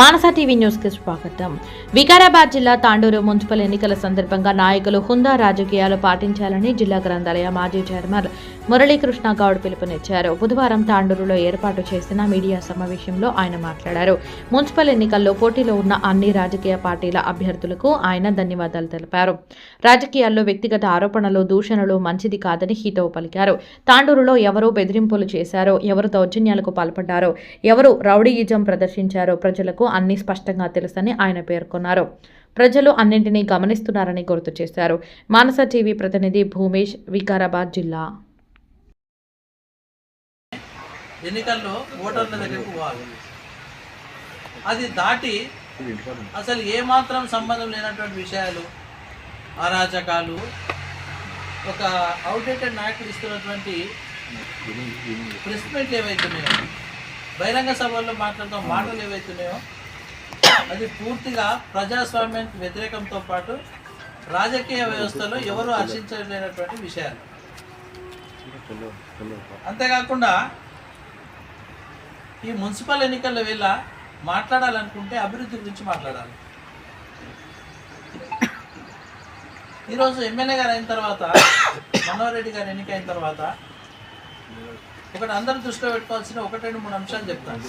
మానస TV న్యూస్కి స్వాగతం. వికారాబాద్ జిల్లా తాండూరు మున్సిపల్ ఎన్నికల సందర్భంగా నాయకులు హుందా రాజకీయాలు పాటించాలని జిల్లా గ్రంథాలయ మాజీ చైర్మన్ మురళీకృష్ణ గౌడ్ పిలుపునిచ్చారు. బుధవారం తాండూరులో ఏర్పాటు చేసిన మీడియా సమావేశంలో ఆయన మాట్లాడారు. మున్సిపల్ ఎన్నికల్లో పోటీలో ఉన్న అన్ని రాజకీయ పార్టీల అభ్యర్థులకు ఆయన ధన్యవాదాలు తెలిపారు. రాజకీయాల్లో వ్యక్తిగత ఆరోపణలు దూషణలు మంచిది కాదని హితవు పలికారు. తాండూరులో ఎవరు బెదిరింపులు చేశారో ఎవరు దౌర్జన్యాలకు పాల్పడ్డారో ఎవరు రౌడీయిజం ప్రదర్శించారో ప్రజలకు అన్ని స్పష్టంగా తెలుసని ఆయన పేర్కొన్నారు. ప్రజలు అన్నింటినీ గమనిస్తున్నారని గుర్తు చేశారు. మానస టీవీ ప్రతినిధి భూమేష్ వికారాబాద్ జిల్లా. ఎన్నికల్లో ఓటర్ల దగ్గరకు పోవాలి. అది దాటి అసలు ఏమాత్రం సంబంధం లేనటువంటి విషయాలు అరాచకాలు ఒక అవుట్డేటెడ్ నాయకులు ఇస్తున్నటువంటి ప్రెస్మెంట్లు ఏవైతున్నాయో బహిరంగ సభల్లో మాట్లాడుతూ మాటలు ఏవైతున్నాయో అది పూర్తిగా ప్రజాస్వామ్యం వ్యతిరేకంతో పాటు రాజకీయ వ్యవస్థలో ఎవరు హర్షించలేనటువంటి విషయాలు. అంతేకాకుండా ఈ మున్సిపల్ ఎన్నికల వేళ మాట్లాడాలనుకుంటే అభివృద్ధి గురించి మాట్లాడాలి. ఈరోజు ఎమ్మెల్యే గారు అయిన తర్వాత మనోహర్ రెడ్డి గారు ఎన్నికైన తర్వాత ఒకటి అందరూ దృష్టిలో పెట్టుకోవాల్సిన ఒకటి రెండు మూడు అంశాలు చెప్తాను.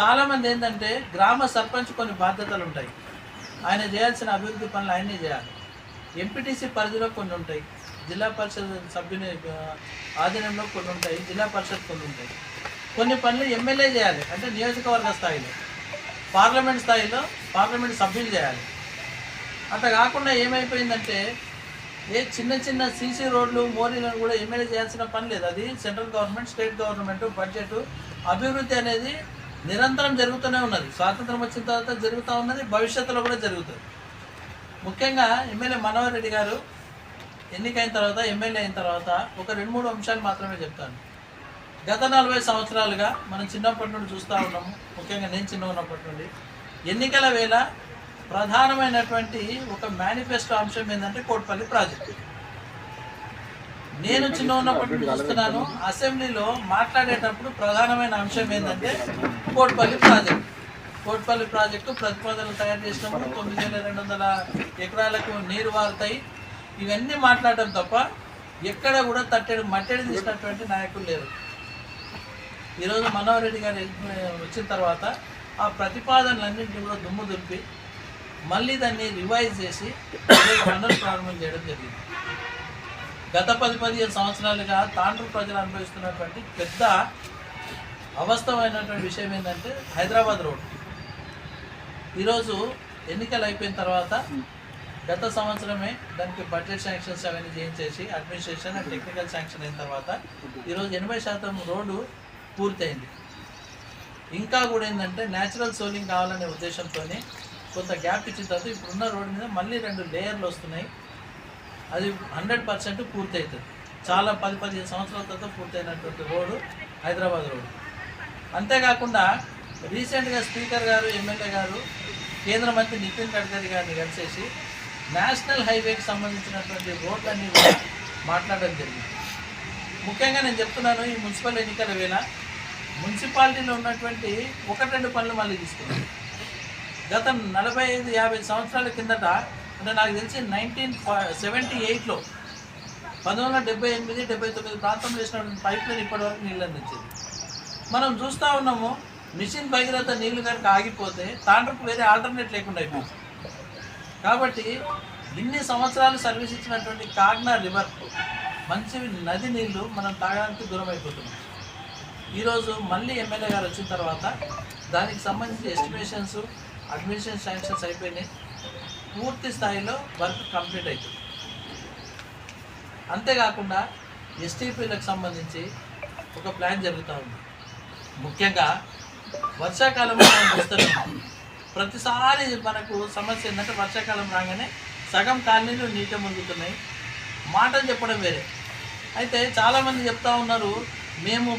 చాలామంది ఏంటంటే గ్రామ సర్పంచ్ కొన్ని బాధ్యతలు ఉంటాయి. ఆయన చేయాల్సిన అభివృద్ధి పనులు ఆయనే చేయాలి. ఎంపీటీసీ పరిధిలో కొన్ని ఉంటాయి. జిల్లా పరిషత్ సభ్యుని ఆధీనంలో కొన్ని ఉంటాయి. జిల్లా పరిషత్ కొన్ని ఉంటాయి. కొన్ని పనులు ఎమ్మెల్యే చేయాలి. అంటే నియోజకవర్గ స్థాయిలో పార్లమెంట్ స్థాయిలో పార్లమెంట్ సభ్యులు చేయాలి. అట్లా కాకుండా ఏమైపోయిందంటే ఏ చిన్న చిన్న సీసీ రోడ్లు మోరీలను కూడా ఎమ్మెల్యే చేయాల్సిన పని లేదు. అది central government state government budget. అభివృద్ధి అనేది నిరంతరం జరుగుతూనే ఉన్నది. స్వాతంత్రం వచ్చిన తర్వాత జరుగుతూ ఉన్నది భవిష్యత్తులో కూడా జరుగుతుంది. ముఖ్యంగా ఎమ్మెల్యే మనోహర్ రెడ్డి గారు ఎన్నికైన తర్వాత ఎమ్మెల్యే అయిన తర్వాత ఒక రెండు మూడు అంశాలు మాత్రమే చెప్తాను. గత నలభై సంవత్సరాలుగా మనం చిన్నప్పటి నుండి చూస్తూ ఉన్నాము. ముఖ్యంగా నేను చిన్న ఉన్నప్పటి నుండి. ఎన్నికల వేళ ప్రధానమైనటువంటి ఒక మేనిఫెస్టో అంశం ఏంటంటే కోట్పల్లి ప్రాజెక్టు. నేను చిన్న ఉన్నప్పటి నుండి చూస్తున్నాను అసెంబ్లీలో మాట్లాడేటప్పుడు ప్రధానమైన అంశం ఏంటంటే కోట్పల్లి ప్రాజెక్టు. కోట్పల్లి ప్రాజెక్టు ప్రతిపాదనలు తయారు చేసినప్పుడు తొమ్మిది వేల రెండు వందల ఎకరాలకు నీరు వారుతాయి. ఇవన్నీ మాట్లాడటం తప్ప ఎక్కడ కూడా తట్టెడు మట్టెడు తీసినటువంటి నాయకులు లేరు. ఈరోజు మనోహర్ రెడ్డి గారు వచ్చిన తర్వాత ఆ ప్రతిపాదనలన్నింటినీ కూడా దుమ్ము దులిపి మళ్ళీ దాన్ని రివైజ్ చేసి మళ్ళీ ప్రారంభం చేయడం జరిగింది. గత పది పదిహేను సంవత్సరాలుగా తాండ్రు ప్రజలు అనుభవిస్తున్నటువంటి పెద్ద అవస్థమైనటువంటి విషయం ఏంటంటే హైదరాబాద్ రోడ్. ఈరోజు ఎన్నికలు అయిపోయిన తర్వాత గత సంవత్సరమే దానికి బడ్జెట్ శాంక్షన్స్ అవన్నీ చేయించేసి అడ్మినిస్ట్రేషన్ అండ్ టెక్నికల్ శాంక్షన్ అయిన తర్వాత ఈరోజు ఎనభై శాతం రోడ్డు పూర్తయింది. ఇంకా కూడా ఏంటంటే న్యాచురల్ సోలింగ్ కావాలనే ఉద్దేశంతోనే కొంత గ్యాప్ ఇచ్చిన తర్వాత ఇప్పుడున్న రోడ్డు మీద మళ్ళీ రెండు లేయర్లు వస్తున్నాయి. అది హండ్రెడ్ పర్సెంట్ పూర్తవుతుంది చాలా పది పదిహేను సంవత్సరాల తర్వాత పూర్తయినటువంటి రోడ్డు హైదరాబాద్ రోడ్డు. అంతేకాకుండా రీసెంట్గా స్పీకర్ గారు ఎమ్మెల్యే గారు కేంద్ర మంత్రి నితిన్ గడ్కరీ గారిని కలిసేసి నేషనల్ హైవేకి సంబంధించినటువంటి రోడ్లన్నీ కూడా మాట్లాడడం జరిగింది. ముఖ్యంగా నేను చెప్తున్నాను ఈ మున్సిపల్ ఎన్నికల వేళ మున్సిపాలిటీలో ఉన్నటువంటి ఒకటి రెండు పనులు మళ్ళీ తీసుకున్నాను గత నలభై ఐదు యాభై సంవత్సరాల కిందట అంటే నాకు తెలిసి నైన్టీన్ సెవెంటీ ఎయిట్లో పంతొమ్మిది వందల డెబ్బై ఎనిమిది డెబ్బై తొమ్మిది ప్రాంతంలో వేసినటువంటి పైప్ లైన్ ఇప్పటివరకు నీళ్ళు అందించింది మనం చూస్తూ ఉన్నాము మిషన్ భగీరథ నీళ్ళు కనుక ఆగిపోతే తాండ్రకు వేరే ఆల్టర్నేట్ లేకుండా అయిపోయింది. కాబట్టి ఇన్ని సంవత్సరాలు సర్వీస్ ఇచ్చినటువంటి కాగ్నా రివర్ మంచి నది నీళ్ళు మనం తాగడానికి దూరం అయిపోతున్నాం. ఈరోజు మళ్ళీ ఎమ్మెల్యే గారు వచ్చిన తర్వాత దానికి సంబంధించిన ఎస్టిమేషన్స్ అడ్మినిస్ట్రేషన్ శాంక్షన్స్ అయిపోయినాయి పూర్తి స్థాయిలో వర్క్ కంప్లీట్ అవుతుంది అంతేకాకుండా ఎస్టీపీలకు సంబంధించి ఒక ప్లాన్ జరుగుతూ ఉంది. ముఖ్యంగా వర్షాకాలంలో మనం చూస్తున్నాం ప్రతిసారి మనకు సమస్య ఏంటంటే వర్షాకాలం రాగానే సగం కాలనీలు నీట మునుగుతున్నాయి మాటలు చెప్పడం వేరే. అయితే చాలామంది చెప్తా ఉన్నారు మేము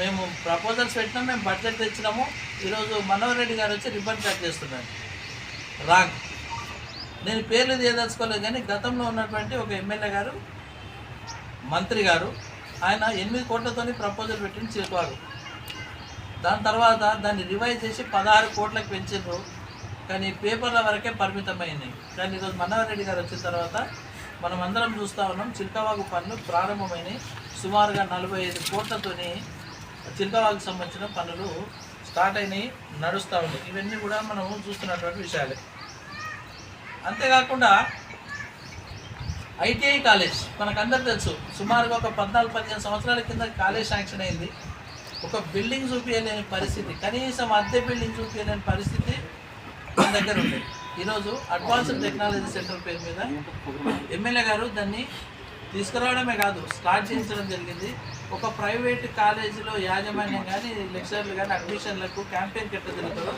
మేము ప్రపోజల్స్ పెట్టినాం మేము బడ్జెట్ తెచ్చినాము ఈరోజు మనోహర్ రెడ్డి గారు వచ్చి రిబ్బన్ కట్ చేస్తున్నారు. రాంగ్. నేను పేర్లు తీయదలుచుకోలేదు కానీ గతంలో ఉన్నటువంటి ఒక ఎమ్మెల్యే గారు మంత్రి గారు ఆయన ఎనిమిది కోట్లతోని ప్రపోజల్ పెట్టింది చిరుకువారు దాని తర్వాత దాన్ని రివైజ్ చేసి పదహారు కోట్లకు పెంచారు కానీ పేపర్ల వరకే పరిమితమైంది. కానీ ఈరోజు మనోహర్ రెడ్డి గారు వచ్చిన తర్వాత మనం అందరం చూస్తూ ఉన్నాం చిల్కవాగు పనులు ప్రారంభమైనవి సుమారుగా నలభై ఐదు కోట్లతోని చిల్కవాగుకు సంబంధించిన పనులు స్టార్ట్ అయినాయి నడుస్తూ ఉన్నాయి ఇవన్నీ కూడా మనం చూస్తున్నటువంటి విషయాలే. అంతేకాకుండా ఐటీఐ కాలేజ్ మనకందరు తెలుసు. సుమారుగా ఒక పద్నాలుగు పదిహేను సంవత్సరాల కింద కాలేజ్ శాంక్షన్ అయింది. ఒక బిల్డింగ్ చూపించలేని పరిస్థితి కనీసం అద్దె బిల్డింగ్ చూపించలేని పరిస్థితి మన దగ్గర ఉంది. ఈరోజు అడ్వాన్స్డ్ టెక్నాలజీ సెంటర్ పేరు మీద ఎమ్మెల్యే గారు దాన్ని తీసుకురావడమే కాదు స్టార్ట్ చేయించడం జరిగింది. ఒక ప్రైవేట్ కాలేజీలో యాజమాన్యం కానీ లెక్చరర్లు కానీ అడ్మిషన్లకు క్యాంపెయిన్ ఎట్లా జరుగుతుందో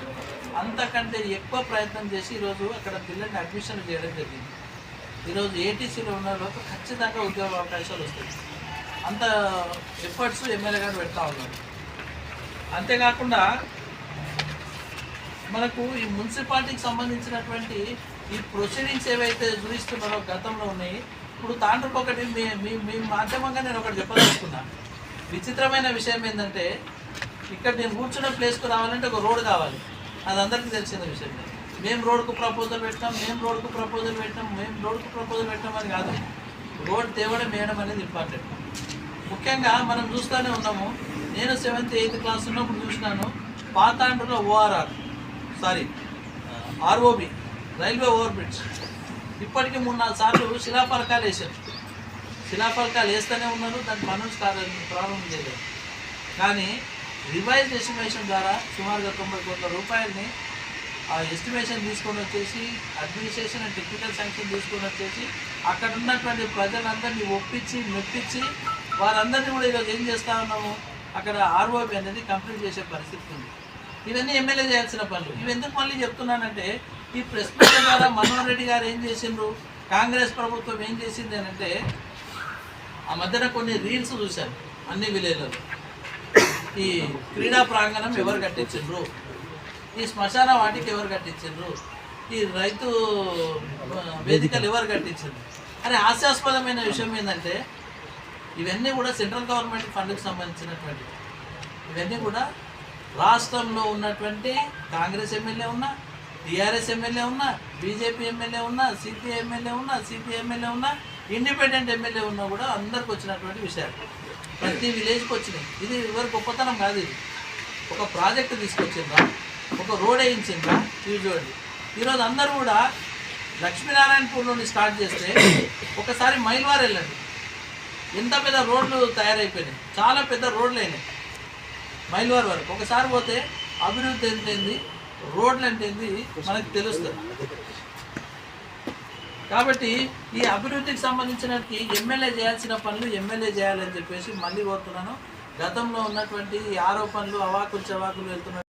అంతకంటే ఎక్కువ ప్రయత్నం చేసి ఈరోజు అక్కడ పిల్లల్ని అడ్మిషన్ చేయడం జరిగింది. ఈరోజు ఏటీసీలో ఉన్న వాళ్ళకు ఖచ్చితంగా ఉద్యోగ అవకాశాలు వస్తాయి. అంత ఎఫర్ట్స్ ఎమ్మెల్యే గారు పెడతా ఉన్నారు. అంతేకాకుండా మనకు ఈ మున్సిపాలిటీకి సంబంధించినటువంటి ఈ ప్రొసీడింగ్స్ ఏవైతే చూపిస్తున్నారో గతంలో ఉన్నాయి ఇప్పుడు తాండ్రకు ఒకటి మీ మీ మాధ్యమంగా నేను ఒకటి చెప్పదలుచుకున్నా. విచిత్రమైన విషయం ఏంటంటే ఇక్కడ నేను కూర్చున్న ప్లేస్కు రావాలంటే ఒక రోడ్ కావాలి. అది అందరికీ తెలిసిన విషయం మేము రోడ్కు ప్రపోజల్ పెట్టాం మేము రోడ్కు ప్రపోజల్ పెట్టాం మేము రోడ్కు ప్రపోజల్ పెట్టాం అని కాదు. రోడ్ తేవడం వేయడం అనేది ఇంపార్టెంట్. ముఖ్యంగా మనం చూస్తూనే ఉన్నాము. నేను సెవెంత్ ఎయిత్ క్లాస్ ఉన్నప్పుడు చూసినాను పాతాండ్రులో ORR sorry ROB railway over bridge. ఇప్పటికీ మూడు నాలుగు సార్లు శిలాఫలకాలు వేశారు. శిలాఫలకాలు వేస్తూనే ఉన్నారు దాని పనులు స్టార్ట్ ప్రారంభం చేయలేదు కానీ రివైజ్ ఎస్టిమేషన్ ద్వారా సుమారుగా తొంభై కోట్ల రూపాయలని ఆ ఎస్టిమేషన్ తీసుకొని వచ్చేసి అడ్మినిస్ట్రేషన్ అండ్ టెక్నికల్ శాంక్షన్ తీసుకొని వచ్చేసి అక్కడ ఉన్నటువంటి ప్రజలందరినీ ఒప్పించి మెప్పించి వారందరినీ కూడా ఈరోజు ఏం చేస్తూ ఉన్నాము? అక్కడ ఆర్ఓబి అనేది కంప్లీట్ చేసే పరిస్థితి ఉంది. ఇవన్నీ ఎమ్మెల్యే చేయాల్సిన పనులు. ఇవి ఎందుకు మళ్ళీ చెప్తున్నానంటే ఈ ప్రెస్ మీట్ ద్వారా మనోహర్ రెడ్డి గారు ఏం చేసిండ్రు? కాంగ్రెస్ ప్రభుత్వం ఏం చేసింది అని అంటే ఆ మధ్యన కొన్ని రీల్స్ చూశాను అన్ని విలేజ్లలో. ఈ క్రీడా ప్రాంగణం ఎవరు కట్టించిండ్రు? ఈ శ్మశాన వాటికి ఎవరు కట్టించిండ్రు? ఈ రైతు వేదికలు ఎవరు కట్టించిండ్రు? అని హాస్యాస్పదమైన విషయం ఏంటంటే ఇవన్నీ కూడా సెంట్రల్ గవర్నమెంట్ ఫండ్కి సంబంధించినటువంటి ఇవన్నీ కూడా రాష్ట్రంలో ఉన్నటువంటి కాంగ్రెస్ ఎమ్మెల్యే ఉన్నా టీఆర్ఎస్ ఎమ్మెల్యే ఉన్నా బీజేపీ ఎమ్మెల్యే ఉన్నా సిపిఐ ఎమ్మెల్యే ఉన్నా సిపిఐ ఎమ్మెల్యే ఉన్నా ఇండిపెండెంట్ ఎమ్మెల్యే ఉన్నా కూడా అందరికి వచ్చినటువంటి విషయాలు. ప్రతి విలేజ్కి వచ్చినాయి. ఇది ఎవరి గొప్పతనం కాదు ఇది. ఒక ప్రాజెక్ట్ తీసుకొచ్చిందా ఒక రోడ్ వేయించిందా ఇవి చూడండి ఈరోజు అందరూ కూడా లక్ష్మీనారాయణపూర్ నుండి స్టార్ట్ చేస్తే ఒకసారి మైల్వార్ వెళ్ళండి. ఎంత పెద్ద రోడ్లు తయారైపోయినాయి. చాలా పెద్ద రోడ్లు అయినాయి. మైల్వార్ వరకు. ఒకసారి పోతే అభివృద్ధి ఎంతైంది? రోడ్లు అంటే మనకు తెలుస్తుంది. కాబట్టి ఈ అభివృద్ధికి సంబంధించినకి ఎమ్మెల్యే చేయాల్సిన పనులు ఎమ్మెల్యే చేయాలని చెప్పేసి మళ్ళీ కోరుతున్నాను. గతంలో ఉన్నటువంటి ఈ ఆరోపణలు అవాకులు చవాకులు వెళ్తున్న